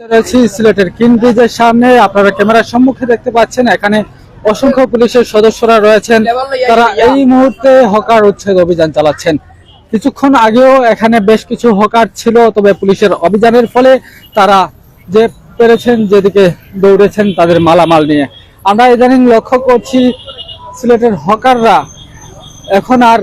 রয়েছি সিলেটের কিন ব্রিজের সামনে। আপনারা ক্যামেরার সম্মুখে দেখতে পাচ্ছেন, এখানে অসংখ্য পুলিশের সদস্যরা রয়েছেন। তারা এই মুহূর্তে হকার উচ্ছেদ অভিযান চালাচ্ছেন। কিছুক্ষণ আগেও এখানে বেশ কিছু হকার ছিল, তবে পুলিশের অভিযানের ফলে তারা যে পেরেছেন, যেদিকে দৌড়েছেন, তাদের মালামাল নিয়ে। আমরা ইদানিং লক্ষ্য করছি, সিলেটের হকাররা এখন আর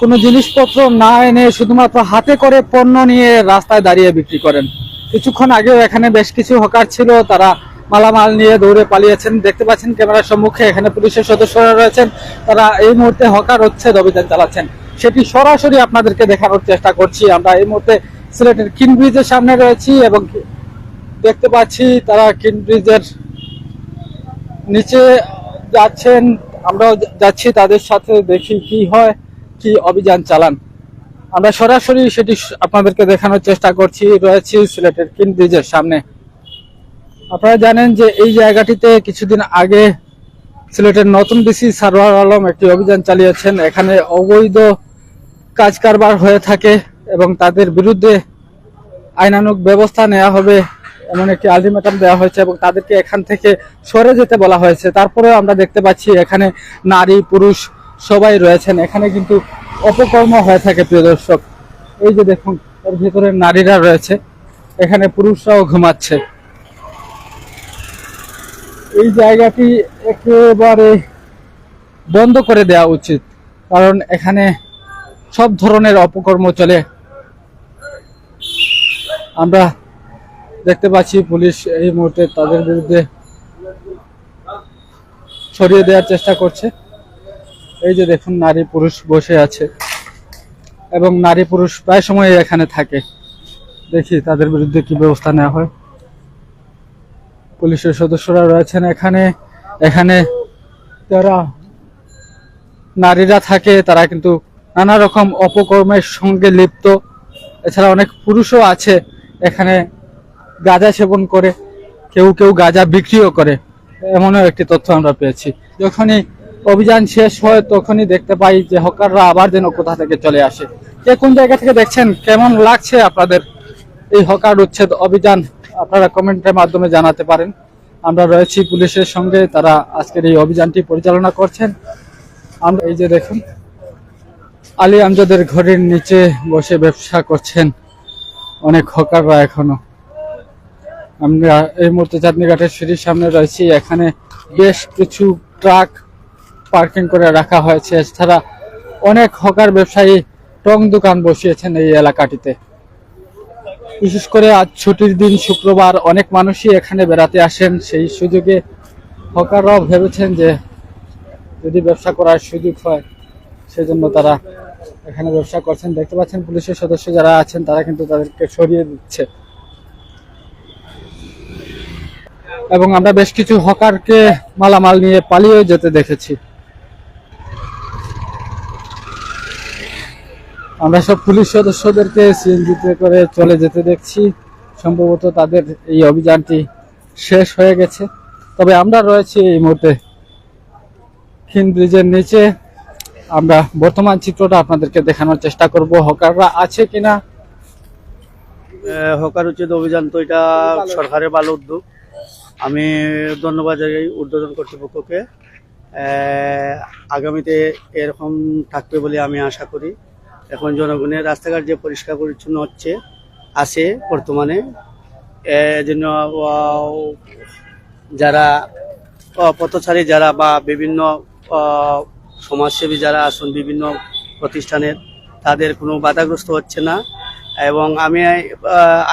কোনো জিনিসপত্র না এনে শুধুমাত্র হাতে করে পণ্য নিয়ে রাস্তায় দাঁড়িয়ে বিক্রি করেন। কিছুক্ষণ আগেও এখানে বেশ কিছু হকার ছিল, তারা মালামাল নিয়ে দৌড়ে পালিয়েছেন। দেখতে পাচ্ছেন ক্যামেরার সম্মুখে এখানে পুলিশের সদস্যরা রয়েছেন। তারা এই মুহূর্তে হকার হচ্ছে অভিযান চালাচ্ছেন। সেটি সরাসরি আপনাদেরকে দেখানোর চেষ্টা করছি। আমরা এই মুহূর্তে সিলেটের কিন ব্রিজের সামনে রয়েছি এবং দেখতে পাচ্ছি তারা কিন ব্রিজের নিচে যাচ্ছেন। আমরাও যাচ্ছি, তাদের সাথে দেখি কি হয়। কি অভিযান চালান? আমরা সরাসরি সেটি আপনাদেরকে দেখানোর চেষ্টা করছি। রয়েছি সিলেটের কিন ব্রিজের সামনে। আপনারা জানেন যে এই জায়গাটিতে কিছুদিন আগে সিলেটের নতুন ডিসি সারোয়ার আলম একটি অভিযান চালিয়েছেন। এখানে অবৈধ কাজ কারবার হয়ে থাকে এবং তাদের বিরুদ্ধে আইনানুগ ব্যবস্থা নেওয়া হবে এমন একটি আলটিমেটাম দেওয়া হয়েছে এবং তাদেরকে এখান থেকে সরে যেতে বলা হয়েছে। তারপরেও আমরা দেখতে পাচ্ছি এখানে নারী, পুরুষ সবাই রয়েছেন। এখানে কিন্তু অপকর্ম হয়ে থাকে প্রিয় দর্শক। এই যে দেখুন, এর ভিতরে নারীরা রয়েছে। এখানে পুরুষরাও ঘুমাচ্ছে। এই জায়গাটি একেবারে বন্ধ করে দেওয়া উচিত, কারণ এখানে সব ধরনের অপকর্ম চলে। আমরা দেখতে পাচ্ছি পুলিশ এই মুহূর্তে তাদের বিরুদ্ধে সরিয়ে দেওয়ার চেষ্টা করছে। এই যে দেখুন, নারী পুরুষ বসে আছে। এবং নারী পুরুষ প্রায় সময় এখানে থাকে। দেখি তাদের বিরুদ্ধে কি ব্যবস্থা নেওয়া হয়। পুলিশের সদস্যরা রয়েছেন এখানে। এখানে যারা নারীরা থাকে, তারা কিন্তু নানা রকম অপকর্মের সঙ্গে লিপ্ত। এছাড়া অনেক পুরুষও আছে এখানে গাঁজা সেবন করে, কেউ কেউ গাঁজা বিক্রিও করে। এমনও একটি তথ্য আমরা পেয়েছি। যখনই অভিযান শেষ হয় তখনই দেখতে পাই যে হকাররা আবার যেন কোথা থেকে চলে আসে। কে কোন জায়গা থেকে দেখছেন? কেমন লাগছে আপনাদের এই হকার উচ্ছেদ অভিযান? আপনারা কমেন্টের মাধ্যমে জানাতে পারেন। আমরা রয়েছি পুলিশের সঙ্গে, তারা আজকের এই অভিযানটি পরিচালনা করছেন। আমরা এই যে দেখুন, আলী আমজাদের ঘরের নিচে বসে ব্যবসা করছেন অনেক হকাররা এখনও। আমরা এই মুহূর্তে চাঁদনীঘাটের সিঁড়ির সামনে রয়েছি। এখানে বেশ কিছু ট্রাক পার্কিং করে রাখা হয়েছে। এছাড়া অনেক হকার ব্যবসায়ী টং দোকান বসিয়েছেন এই এলাকাটিতে। বিশেষ করে আজ ছুটির দিন শুক্রবার অনেক মানুষই এখানে বেড়াতে আসেন। সেই সুযোগে হকাররাও ভেবেছেন যে যদি ব্যবসা করার সুযোগ হয়, সেজন্য তারা এখানে ব্যবসা করছেন। দেখতে পাচ্ছেন পুলিশের সদস্য যারা আছেন, তারা কিন্তু তাদেরকে সরিয়ে দিচ্ছে। এবং আমরা বেশ কিছু হকারকে মালামাল নিয়ে পালিয়ে যেতে দেখেছি। আমরা সব পুলিশ সদস্যদেরকে সিএনজিতে করে চলে যেতে দেখছি। সম্ভবত তাদের এই অভিযানটি শেষ হয়ে গেছে। তবে আমরা রয়েছি এই মুহূর্তে খিন ব্রিজের নিচে। আমরা বর্তমান চিত্রটা আপনাদেরকে দেখানোর চেষ্টা করব। হকাররা আছে কিনা? হকার উচ্ছেদ অভিযান তো এটা সরকারের ভালো উদ্যোগ। আমি ধন্যবাদ জানাই উদ্বোধন কর্তৃপক্ষকে। আগামীতে এরকম থাকবে বলে আমি আশা করি। এখন জনগণের রাস্তাঘাট যে পরিষ্কার পরিচ্ছন্ন হচ্ছে, আছে বর্তমানে। এজন্য যারা পথচারী যারা বা বিভিন্ন সমাজসেবী যারা আছেন, বিভিন্ন প্রতিষ্ঠানের, তাদের কোনো বাধাগ্রস্ত হচ্ছে না। এবং আমি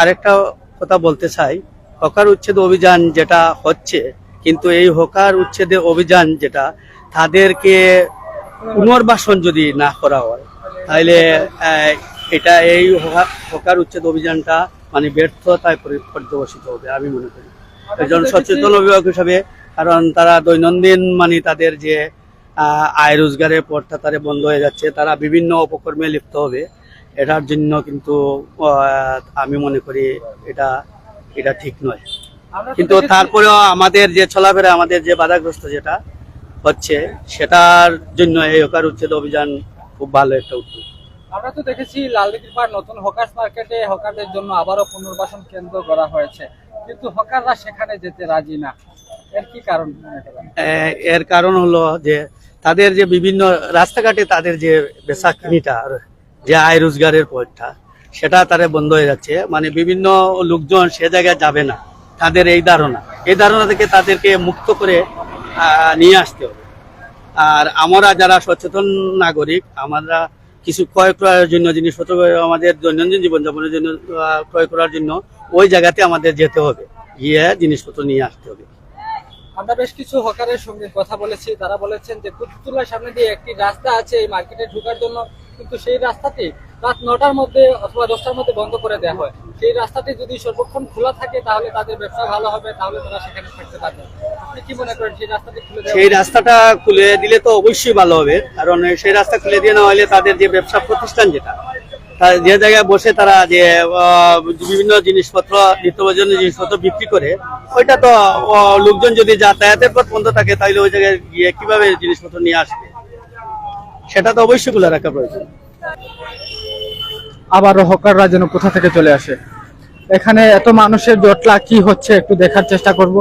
আরেকটা কথা বলতে চাই, হকার উচ্ছেদ অভিযান যেটা হচ্ছে, কিন্তু এই হকার উচ্ছেদের অভিযান যেটা, তাদেরকে পুনর্বাসন যদি না করা হয় তাহলে এটা এই হকা- হকার উচ্ছেদ অভিযানটা মানে ব্যর্থতায় পরি- পর্যবসিত হবে আমি মনে করি। একজন সচেতন অভিভাবক হিসাবে কারণ তারা দৈনন্দিন মানে তাদের যে আয় রোজগারের পথটা তারা বন্ধ হয়ে যাচ্ছে তারা বিভিন্ন অপকর্মে লিপ্ত হবে। এটার জন্য কিন্তু আমি মনে করি এটা এটা ঠিক নয়। কিন্তু তারপরেও আমাদের যে চলাফেরা আমাদের যে বাধাগ্রস্ত যেটা হচ্ছে সেটার জন্য এই হকার উচ্ছেদ অভিযান খুব ভালো একটা উদ্যোগ। আমরা তো দেখেছি লালদিঘির নতুন হকার্স মার্কেটে হকারদের জন্য আবারও পুনর্বাসন কেন্দ্র করা হয়েছে। কিন্তু হকাররা সেখানে যেতে রাজি না। এর কি কারণ এর কারণ হলো যে তাদের যে বিভিন্ন রাস্তাঘাটে তাদের যে বেসাকিনিটা যে আয় রোজগারের পথটা সেটা তারা বন্ধ হয়ে যাচ্ছে। মানে বিভিন্ন লোকজন সে জায়গায় যাবে না। তাদের এই ধারণা। এই ধারণা থেকে তাদেরকে মুক্ত করে নিয়ে আসতে হবে। আর আমরা যারা সচেতন নাগরিক, আমরা কিছু ক্রয় করার জন্য জিনিসপত্র আমাদের দৈনন্দিন জীবনযাপনের জন্য ক্রয় করার জন্য ওই জায়গাতে আমাদের যেতে হবে। গিয়ে জিনিসপত্র নিয়ে আসতে হবে। আমরা বেশ কিছু হকারের সঙ্গে কথা বলেছি। তারা বলেছেন যে কুতুবতুল্লার সামনে দিয়ে একটি রাস্তা আছে এই মার্কেটে ঢোকার জন্য। কিন্তু সেই রাস্তাটি রাত নটার মধ্যে অথবা দশটার মধ্যে বন্ধ করে দেওয়া হয়। সেই রাস্তাটি যদি সর্বক্ষণ খোলা থাকে তাহলে তাদের ব্যবসা ভালো হবে তাহলে তারা সেখানে থাকতে পারবে। আপনি কি মনে করেন সেই রাস্তাটি খুলে সেই রাস্তাটা খুলে দিলে তো অবশ্যই ভালো হবে। কারণ সেই রাস্তা খুলে দিয়ে না হলে তাদের যে ব্যবসা প্রতিষ্ঠান যেটা তার যে জায়গায় বসে তারা যে বিভিন্ন জিনিসপত্র নিত্য প্রয়োজনীয় জিনিসপত্র বিক্রি করে ওইটা তো লোকজন যদি যাতায়াতের পথ বন্ধ থাকে তাহলে ওই জায়গায় গিয়ে কীভাবে জিনিসপত্র নিয়ে আসবে? সেটা তো অবশ্যই খুলে রাখা প্রয়োজন। আবারও হকাররা যেন কোথা থেকে চলে আসে। এখানে এত মানুষের জটলা, কি হচ্ছে একটু দেখার চেষ্টা করব।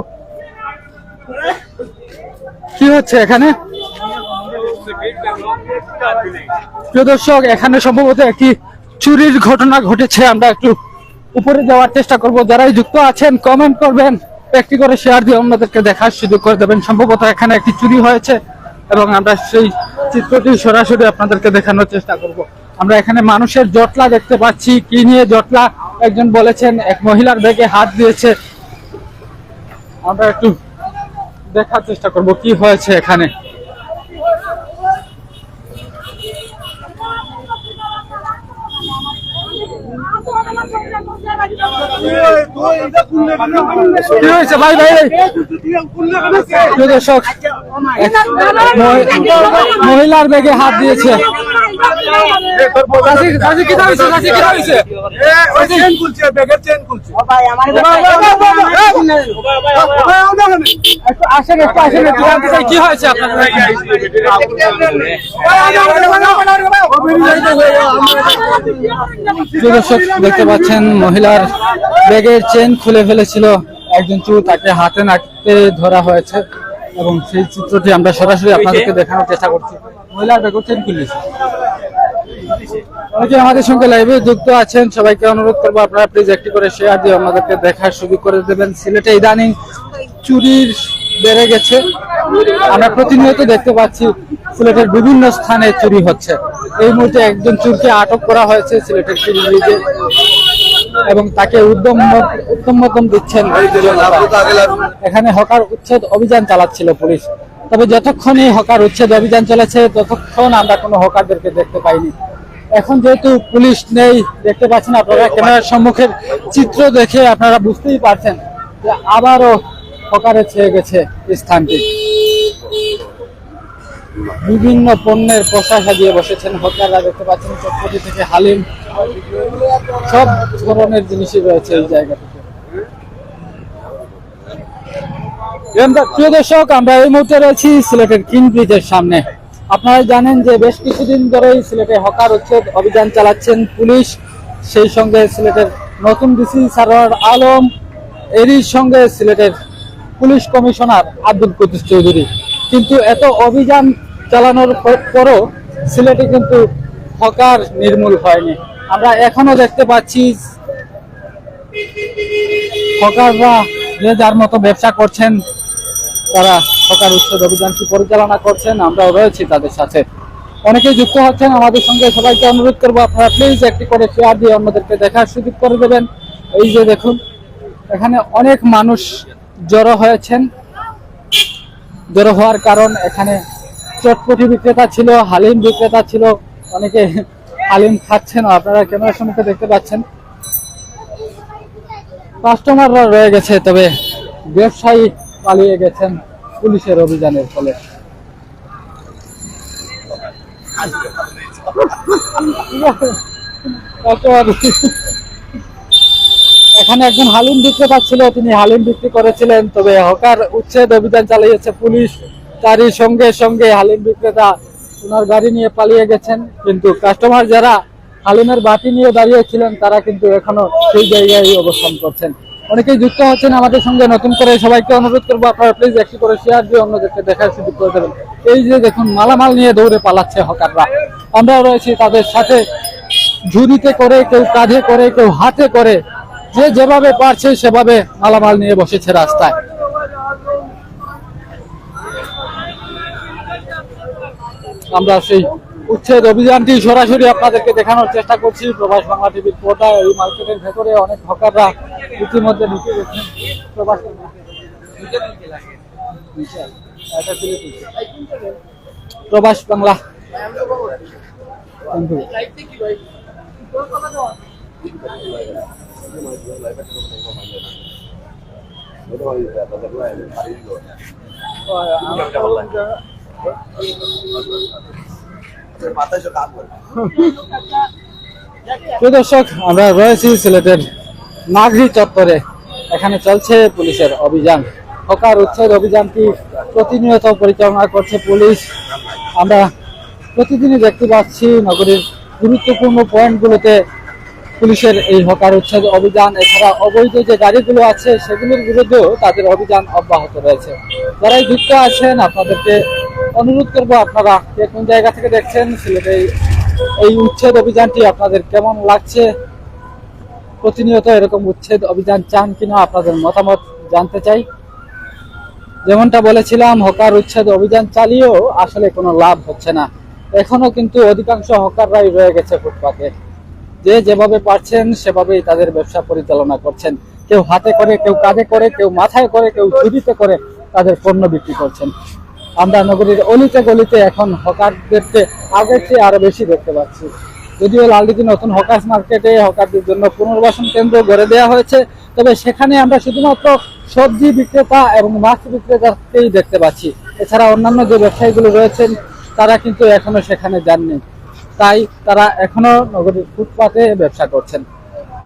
কি হচ্ছে এখানে? এখানে সম্ভবত একটি চুরির ঘটনা ঘটেছে। আমরা একটু উপরে যাওয়ার চেষ্টা করব। যারাই যুক্ত আছেন কমেন্ট করবেন। একটি করে শেয়ার দিয়ে অন্যদেরকে দেখার সুযোগ করে দেবেন। সম্ভবত এখানে একটি চুরি হয়েছে এবং আমরা সেই চিত্রটি সরাসরি আপনাদেরকে দেখানোর চেষ্টা করব আমরা এখানে মানুষের জটলা দেখতে পাচ্ছি কি নিয়ে জটলা একজন বলেছেন এক মহিলার ব্যাগে হাত দিয়েছে আমরা একটু দেখার চেষ্টা করব কি হয়েছে এখানে কি হয়েছে ভাই ভাই দর্শক মহিলার ব্যাগে হাত দিয়েছে কি হয়েছে? দর্শক দেখতে পাচ্ছেন মহিলার ব্যাগের চেন খুলে ফেলেছিল একজন চোর তাকে হাতে নাড়তে ধরা হয়েছে এবং সেই চিত্রটি আমরা সরাসরি আপনাদেরকে দেখানোর চেষ্টা করছি। মহিলার ব্যাগের চেন খুলেছে অনেকে আমাদের সঙ্গে লাইভে যুক্ত আছেন সবাইকে অনুরোধ করব আপনারা প্লিজ একটি করে শেয়ার দিয়ে আমাদেরকে দেখার সুযোগ করে দেবেন। সিলেটে ইদানিং চুরির বেড়ে গেছে। আমরা প্রতিনিয়ত দেখতে পাচ্ছি সিলেটের বিভিন্ন স্থানে চুরি হচ্ছে। এই মুহূর্তে একজন চুরকে আটক করা হয়েছে সিলেটের চুরি ব্রিজে এবং তাকে উদ্যম উত্তম মতন দিচ্ছেন এখানে হকার উচ্ছেদ অভিযান চালাচ্ছিল পুলিশ। তবে যতক্ষণ এই হকার উচ্ছেদ অভিযান চলেছে ততক্ষণ আমরা কোনো হকারদেরকে দেখতে পাইনি। এখন যেহেতু পুলিশ নেই দেখতে পাচ্ছেন আপনারা ক্যামেরার সম্মুখের চিত্র দেখে আপনারা বুঝতেই পারছেন যে আবারও হকারে ছেয়ে গেছে স্থানটি। বিভিন্ন পণ্যের পোশাক সাজিয়ে বসেছেন হকাররা। দেখতে পাচ্ছেন চটপটি থেকে হালিম। সব ধরনের জিনিসই রয়েছে এই জায়গাটিতে প্রিয় দর্শক আমরা এই মুহূর্তে রয়েছি সিলেটের কিং ব্রিজের সামনে। আপনারা জানেন যে বেশ কিছুদিন ধরেই সিলেটে হকার উচ্ছেদ অভিযান চালাচ্ছেন পুলিশ। সেই সঙ্গে সিলেটের নতুন ডিসি সারোয়ার আলম, এরই সঙ্গে সিলেটের পুলিশ কমিশনার আব্দুল কুদ্দুস চৌধুরী। কিন্তু এত অভিযান চালানোর পর- পরও সিলেটে কিন্তু হকার নির্মূল হয়নি। আমরা এখনও দেখতে পাচ্ছি হকাররা যে যার মতো ব্যবসা করছেন, তারা হকার উচ্ছেদ অভিযানটি পরিচালনা করছেন, আমরাও রয়েছি তাদের সাথে। অনেকেই যুক্ত হচ্ছেন আমাদের সঙ্গে, সবাইকে অনুরোধ করব আপনারা প্লিজ একটি করে শেয়ার দিয়ে অন্যদেরকে দেখার সুযোগ করে দেবেন। এই যে দেখুন, এখানে অনেক মানুষ জড়ো হয়েছেন। জড়ো হওয়ার কারণ এখানে চটপটি বিক্রেতা ছিল, হালিম বিক্রেতা ছিল, অনেকে হালিম খাচ্ছেন, আপনারা ক্যামেরার সম্মুখে দেখতে পাচ্ছেন। কাস্টমাররা রয়ে গেছে, তবে ব্যবসায়ী পালিয়ে গেছেন পুলিশের অভিযানের ফলে। এখানে একজন হালিম বিক্রেতা ছিল, তিনি হালিম বিক্রি করেছিলেন, তবে হকার উচ্ছেদ অভিযান চালিয়েছে পুলিশ। তারই সঙ্গে সঙ্গে হালিম বিক্রেতা ওনার গাড়ি নিয়ে পালিয়ে গেছেন, কিন্তু কাস্টমার যারা হালিমের বাতি নিয়ে দাঁড়িয়েছিলেন, তারা কিন্তু এখনও সেই জায়গায় অবস্থান করছেন। অনেকেই যুক্ত হচ্ছেন আমাদের সঙ্গে, নতুন করে সবাইকে অনুরোধ করব আপনারা প্লিজ একটি করে শেয়ার দিয়ে অন্যদেরকে দেখার সুযোগ করে দেবেন। এই যে দেখুন, মালামাল নিয়ে দৌড়ে পালাচ্ছে হকাররা। আমরা রয়েছি তাদের সাথে। ঝুড়িতে করে, কেউ কাঁধে করে, কেউ হাতে করে, যে যেভাবে পারছে সেভাবে মালামাল নিয়ে বসেছে রাস্তায়। আমরা সেই উচ্ছেদ অভিযানটি সরাসরি আপনাদেরকে দেখানোর চেষ্টা করছি প্রবাস বাংলা টিভির পর্দায় এই মার্কেটের ভেতরে অনেক হকাররা ইতিমধ্যে ঢুকে গেছেন প্রবাস। প্রবাস বাংলা। দর্শক, আমরা রয়েছি সিলেটের নাগরি চত্বরে। এখানে চলছে পুলিশের অভিযান। হকার উচ্ছেদ অভিযানটি প্রতিনিয়ত পরিচালনা করছে পুলিশ। আমরা প্রতিদিনই দেখতে পাচ্ছি নগরীর গুরুত্বপূর্ণ পয়েন্টগুলোতে পুলিশের এই হকার উচ্ছেদ অভিযান। এছাড়া অবৈধ যে গাড়িগুলো আছে, সেগুলোর বিরুদ্ধেও তাদের অভিযান অব্যাহত রয়েছে। যারাই যুক্ত আছেন, আপনাদেরকে অনুরোধ করব আপনারা কে কোন জায়গা থেকে দেখছেন সিলেটে এই- এই উচ্ছেদ অভিযানটি আপনাদের কেমন লাগছে? প্রতিনিয়ত এরকম উচ্ছেদ অভিযান চান কিনা আপনাদের মতামত জানতে চাই। যেমনটা বলেছিলাম, হকার উচ্ছেদ অভিযান চালিয়েও আসলে কোনো লাভ হচ্ছে না। এখনও কিন্তু অধিকাংশ হকাররাই রয়ে গেছে ফুটপাতে। যে যেভাবে পারছেন, সেভাবেই তাদের ব্যবসা পরিচালনা করছেন। কেউ হাতে করে, কেউ কাঁধে করে, কেউ মাথায় করে, কেউ ঝুড়িতে করে তাদের পণ্য বিক্রি করছেন। আমরা নগরীর অলিতে গলিতে এখন হকারদেরকে আগের চেয়ে আরও বেশি দেখতে পাচ্ছি। যদিও লালদিঘি নতুন হকার্স মার্কেটে হকারদের জন্য পুনর্বাসন কেন্দ্র গড়ে দেওয়া হয়েছে, তবে সেখানে আমরা শুধুমাত্র সবজি বিক্রেতা এবং মাছ বিক্রেতাকেই দেখতে পাচ্ছি। এছাড়া অন্যান্য যে ব্যবসায়ীগুলো রয়েছেন, তারা কিন্তু এখনও সেখানে যাননি। তাই তারা এখনও নগরীর ফুটপাতে ব্যবসা করছেন।